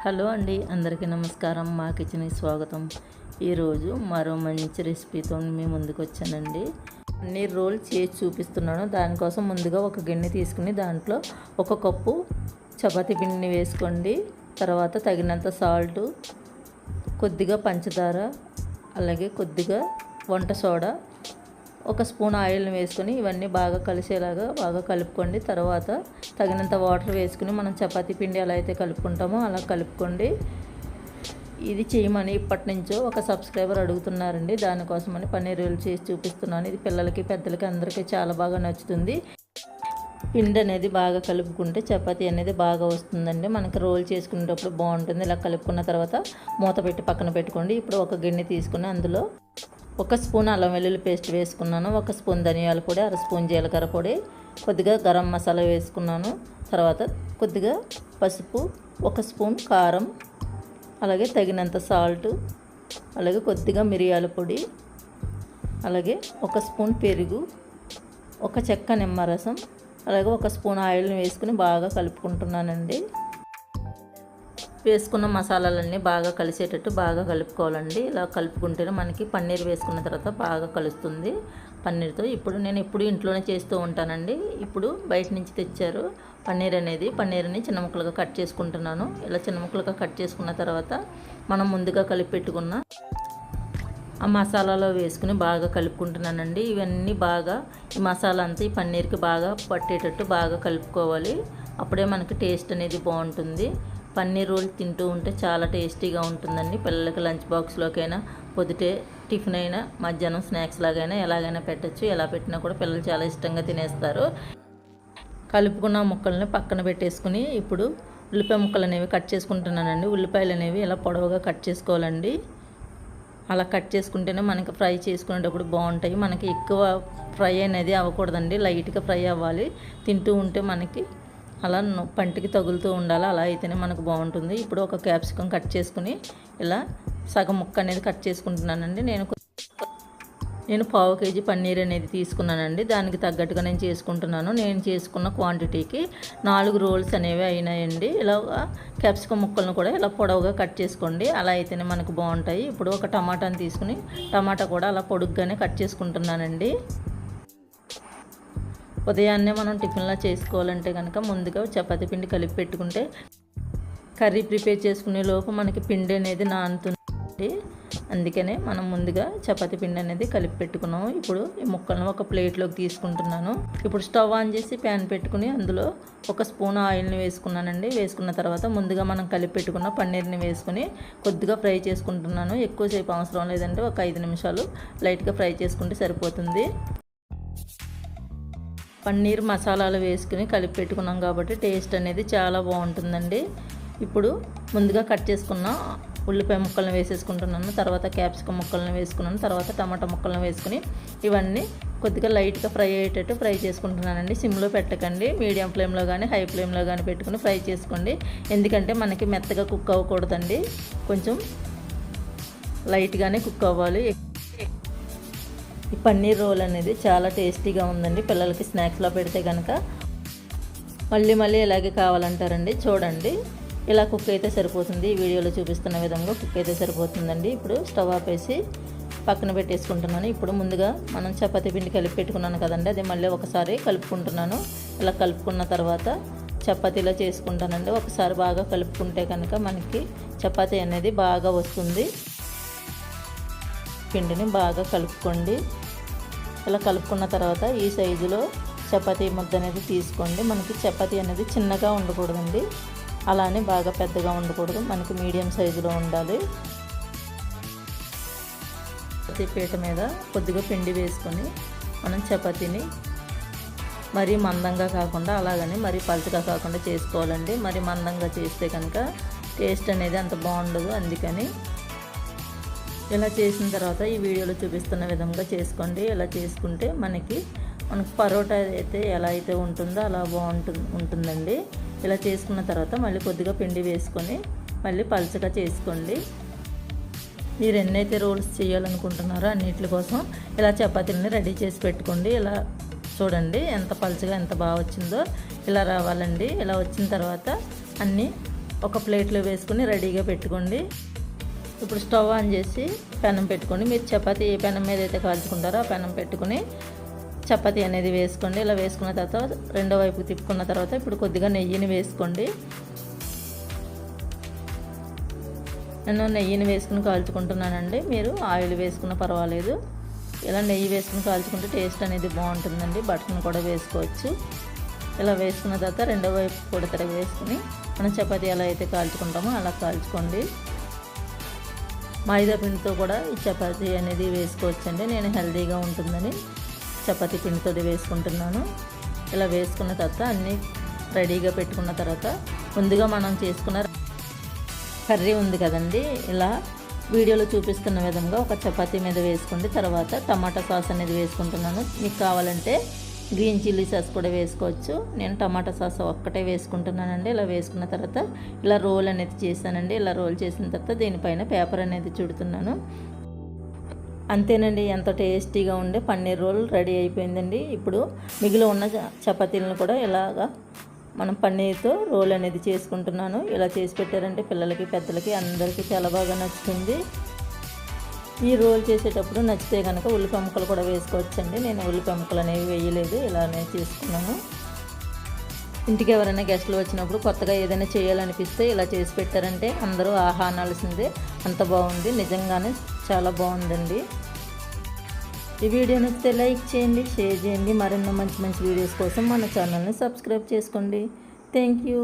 Hello అండి అందరికీ నమస్కారం. మా కిచెన్కి స్వాగతం. ఈరోజు మరో మంచి రెసిపీతో మీ ముందుకు వచ్చానండి. అన్ని రోల్ చేసి చూపిస్తున్నాను. దానికోసం ముందుగా ఒక గిన్నె తీసుకుని దాంట్లో ఒక కప్పు చపాతీ పిండిని వేసుకోండి. తర్వాత తగినంత సాల్ట్ కొద్దిగా పంచదార అలాగే కొద్దిగా వంట సోడా ఒక స్పూన్ ఆయిల్ని వేసుకొని ఇవన్నీ బాగా కలిసేలాగా బాగా కలుపుకోండి. తర్వాత తగినంత వాటర్ వేసుకుని మనం చపాతీ పిండి ఎలా అయితే కలుపుకుంటామో అలా కలుపుకోండి. ఇది చేయమని ఇప్పటి నుంచో ఒక సబ్స్క్రైబర్ అడుగుతున్నారండి. దానికోసమని పన్నీర్ రోల్ చేసి చూపిస్తున్నాను. ఇది పిల్లలకి పెద్దలకి అందరికీ చాలా బాగా నచ్చుతుంది. పిండి అనేది బాగా కలుపుకుంటే చపాతీ అనేది బాగా వస్తుందండి. మనకి రోల్ చేసుకునేటప్పుడు బాగుంటుంది. ఇలా కలుపుకున్న తర్వాత మూత పెట్టి పక్కన పెట్టుకోండి. ఇప్పుడు ఒక గిన్నె తీసుకుని అందులో ఒక స్పూన్ అల్లం వెల్లుల్లి పేస్ట్ వేసుకున్నాను ఒక స్పూన్ ధనియాల పొడి అర స్పూన్ జీలకర్ర పొడి కొద్దిగా గరం మసాలా వేసుకున్నాను తర్వాత కొద్దిగా పసుపు ఒక స్పూన్ కారం అలాగే తగినంత సాల్ట్ అలాగే కొద్దిగా మిరియాల పొడి అలాగే ఒక స్పూన్ పెరుగు ఒక చెక్క నిమ్మరసం అలాగే ఒక స్పూన్ ఆయిల్ని వేసుకుని బాగా కలుపుకుంటున్నానండి. వేసుకున్న మసాలాలన్నీ బాగా కలిసేటట్టు బాగా కలుపుకోవాలండి. ఇలా కలుపుకుంటేనే మనకి పన్నీర్ వేసుకున్న తర్వాత బాగా కలుస్తుంది. పన్నీర్తో ఇప్పుడు నేను ఎప్పుడు ఇంట్లోనే చేస్తూ ఉంటానండి. ఇప్పుడు బయట నుంచి తెచ్చారు పన్నీర్ అనేది. పన్నీర్ని చిన్న ముక్కలుగా కట్ చేసుకుంటున్నాను. ఇలా చిన్న ముక్కలుగా కట్ చేసుకున్న తర్వాత మనం ముందుగా కలిపి పెట్టుకున్న ఆ మసాలాలో వేసుకుని బాగా కలుపుకుంటున్నానండి. ఇవన్నీ బాగా ఈ మసాలా అంతా ఈ పన్నీర్కి బాగా పట్టేటట్టు బాగా కలుపుకోవాలి. అప్పుడే మనకి టేస్ట్ అనేది బాగుంటుంది. పన్నీర్ రోల్ తింటూ ఉంటే చాలా టేస్టీగా ఉంటుందండి. పిల్లలకి లంచ్ బాక్స్లోకైనా పొద్దుటే టిఫిన్ అయినా మధ్యాహ్నం స్నాక్స్ లాగైనా ఎలాగైనా పెట్టచ్చు. ఎలా పెట్టినా కూడా పిల్లలు చాలా ఇష్టంగా తినేస్తారు. కలుపుకున్న ముక్కల్ని పక్కన పెట్టేసుకుని ఇప్పుడు ఉల్లిపాయ ముక్కలు అనేవి కట్ చేసుకుంటున్నానండి. ఉల్లిపాయలు అనేవి ఇలా పొడవుగా కట్ చేసుకోవాలండి. అలా కట్ చేసుకుంటేనే మనకి ఫ్రై చేసుకునేటప్పుడు బాగుంటాయి. మనకి ఎక్కువ ఫ్రై అనేది అవ్వకూడదండి. లైట్గా ఫ్రై అవ్వాలి. తింటూ ఉంటే మనకి అలా పంటికి తగులుతూ ఉండాలి. అలా అయితేనే మనకు బాగుంటుంది. ఇప్పుడు ఒక క్యాప్సికం కట్ చేసుకుని ఇలా సగం ముక్క అనేది కట్ చేసుకుంటున్నానండి. నేను నేను పావు కేజీ పన్నీర్ అనేది తీసుకున్నానండి. దానికి తగ్గట్టుగా నేను చేసుకుంటున్నాను. నేను చేసుకున్న క్వాంటిటీకి నాలుగు రోల్స్ అనేవి అయినాయండి. ఇలా క్యాప్సికం ముక్కలను కూడా ఇలా పొడవుగా కట్ చేసుకోండి. అలా అయితేనే మనకు బాగుంటాయి. ఇప్పుడు ఒక టమాటాని తీసుకుని టమాటా కూడా అలా పొడుగ్గానే కట్ చేసుకుంటున్నానండి. ఉదయాన్నే మనం టిఫిన్లా చేసుకోవాలంటే కనుక ముందుగా చపాతి పిండి కలిపి పెట్టుకుంటే కర్రీ ప్రిపేర్ చేసుకునే లోపు మనకి పిండి అనేది నానుతుంది. అందుకనే మనం ముందుగా చపాతి పిండి అనేది కలిపి పెట్టుకున్నాము. ఇప్పుడు ఈ ముక్కలను ఒక ప్లేట్లోకి తీసుకుంటున్నాను. ఇప్పుడు స్టవ్ ఆన్ చేసి ప్యాన్ పెట్టుకుని అందులో ఒక స్పూన్ ఆయిల్ని వేసుకున్నానండి. వేసుకున్న తర్వాత ముందుగా మనం కలిపి పెట్టుకున్న పన్నీర్ని వేసుకుని కొద్దిగా ఫ్రై చేసుకుంటున్నాను. ఎక్కువసేపు అవసరం లేదంటే ఒక ఐదు నిమిషాలు లైట్గా ఫ్రై చేసుకుంటే సరిపోతుంది. పన్నీర్ మసాలాలు వేసుకుని కలిపి పెట్టుకున్నాం కాబట్టి టేస్ట్ అనేది చాలా బాగుంటుందండి. ఇప్పుడు ముందుగా కట్ చేసుకున్న ఉల్లిపాయ ముక్కలను వేసేసుకుంటున్నాను. తర్వాత క్యాప్సికం ముక్కలను వేసుకున్నాను. తర్వాత టమాటా ముక్కలను వేసుకుని ఇవన్నీ కొద్దిగా లైట్గా ఫ్రై అయ్యేటట్టు ఫ్రై చేసుకుంటున్నానండి. సిమ్లో పెట్టకండి. మీడియం ఫ్లేమ్లో కానీ హై ఫ్లేమ్లో కానీ పెట్టుకుని ఫ్రై చేసుకోండి. ఎందుకంటే మనకి మెత్తగా కుక్ అవ్వకూడదండి. కొంచెం లైట్గానే కుక్ అవ్వాలి. ఈ పన్నీర్ రోల్ అనేది చాలా టేస్టీగా ఉందండి. పిల్లలకి స్నాక్స్లో పెడితే కనుక మళ్ళీ మళ్ళీ ఇలాగే కావాలంటారండి? చూడండి. ఇలా కుక్ అయితే సరిపోతుంది. వీడియోలో చూపిస్తున్న విధంగా కుక్ అయితే సరిపోతుందండి. ఇప్పుడు స్టవ్ ఆపేసి పక్కన పెట్టేసుకుంటున్నాను. ఇప్పుడు ముందుగా మనం చపాతీ పిండి కలిపి పెట్టుకున్నాను కదండి. అది మళ్ళీ ఒకసారి కలుపుకుంటున్నాను. ఇలా కలుపుకున్న తర్వాత చపాతీలో చేసుకుంటానండి. ఒకసారి బాగా కలుపుకుంటే కనుక మనకి చపాతీ అనేది బాగా వస్తుంది. పిండిని బాగా కలుపుకోండి. ఇలా కలుపుకున్న తర్వాత ఈ సైజులో చపాతీ ముద్ద అనేది తీసుకోండి. మనకి చపాతీ అనేది చిన్నగా ఉండకూడదండి. అలానే బాగా పెద్దగా ఉండకూడదు. మనకి మీడియం సైజులో ఉండాలి. చపాతీ పీట మీద కొద్దిగా పిండి వేసుకొని మనం చపాతీని మరీ మందంగా కాకుండా అలాగని మరీ పలుచగా కాకుండా చేసుకోవాలండి. మరి మందంగా చేస్తే కనుక టేస్ట్ అనేది అంత బాగుండదు. అందుకని ఇలా చేసిన తర్వాత ఈ వీడియోలో చూపిస్తున్న విధంగా చేసుకోండి. ఇలా చేసుకుంటే మనకి మనకు పరోటా అయితే ఎలా అయితే ఉంటుందో అలా బాగుంటుంది ఉంటుందండి. ఇలా చేసుకున్న తర్వాత మళ్ళీ కొద్దిగా పిండి వేసుకొని మళ్ళీ పలచగా చేసుకోండి. మీరు ఎన్నైతే రోల్స్ చేయాలనుకుంటున్నారో అన్నిటి కోసం ఇలా చపాతీలని రెడీ చేసి పెట్టుకోండి. ఇలా చూడండి ఎంత పలుచగా ఎంత బాగా వచ్చిందో ఇలా రావాలండి. ఇలా వచ్చిన తర్వాత అన్నీ ఒక ప్లేట్లో వేసుకుని రెడీగా పెట్టుకోండి. ఇప్పుడు స్టవ్ ఆన్ చేసి పెనం పెట్టుకోండి. మీరు చపాతి ఏ పెనం మీద అయితే కాల్చుకుంటారో ఆ పెనం పెట్టుకుని చపాతీ అనేది వేసుకోండి. ఇలా వేసుకున్న తర్వాత రెండో వైపు తిప్పుకున్న తర్వాత ఇప్పుడు కొద్దిగా నెయ్యిని వేసుకోండి. నేను నెయ్యిని వేసుకుని కాల్చుకుంటున్నానండి. మీరు ఆయిల్ వేసుకున్న పర్వాలేదు. ఇలా నెయ్యి వేసుకుని కాల్చుకుంటే టేస్ట్ అనేది బాగుంటుందండి. బటర్ని కూడా వేసుకోవచ్చు. ఇలా వేసుకున్న తర్వాత రెండో వైపు కూడా వేసుకుని మనం చపాతీ ఎలా అయితే కాల్చుకుంటామో అలా కాల్చుకోండి. మైదా పిండితో కూడా ఈ చపాతీ అనేది వేసుకోవచ్చండి. నేను హెల్తీగా ఉంటుందని చపాతీ పిండితో వేసుకుంటున్నాను. ఇలా వేసుకున్న తర్వాత అన్నీ రెడీగా పెట్టుకున్న తర్వాత ముందుగా మనం చేసుకున్న కర్రీ ఉంది కదండి. ఇలా వీడియోలో చూపిస్తున్న విధంగా ఒక చపాతీ మీద వేసుకుంటే తర్వాత టమాటా సాస్ అనేది వేసుకుంటున్నాను. మీకు కావాలంటే గ్రీన్ చిల్లీ సాస్ కూడా వేసుకోవచ్చు. నేను టమాటా సాస్ ఒక్కటే వేసుకుంటున్నానండి. ఇలా వేసుకున్న తర్వాత ఇలా రోల్ అనేది చేశానండి. ఇలా రోల్ చేసిన తర్వాత దీనిపైన పేపర్ అనేది చుడుతున్నాను. అంతేనండి ఎంత టేస్టీగా ఉండే పన్నీర్ రోల్ రెడీ అయిపోయిందండి. ఇప్పుడు మిగిలి ఉన్న చ- చపాతీలను కూడా ఇలాగా మనం పన్నీర్తో రోల్ అనేది చేసుకుంటున్నాను. ఇలా చేసి పెట్టారంటే పిల్లలకి పెద్దలకి అందరికీ చాలా బాగా నచ్చుతుంది. ఈ రోల్ చేసేటప్పుడు నచ్చితే కనుక ఉల్లిపాయ ముక్కలు కూడా వేసుకోవచ్చండి. నేను ఉల్లిపాయ ముక్కలు అనేవి వేయలేదు. ఇలానే చేసుకున్నాను. ఇంటికి ఎవరైనా గెస్టులు వచ్చినప్పుడు కొత్తగా ఏదైనా చేయాలనిపిస్తే ఇలా చేసి పెట్టారంటే అందరూ ఆహా అనాల్సిందే. అంత బాగుంది. నిజంగానే చాలా బాగుందండి. ఈ వీడియో నచ్చితే లైక్ చేయండి షేర్ చేయండి. మరెన్నో మంచి మంచి వీడియోస్ కోసం మన ఛానల్ని సబ్స్క్రైబ్ చేసుకోండి. Thank you.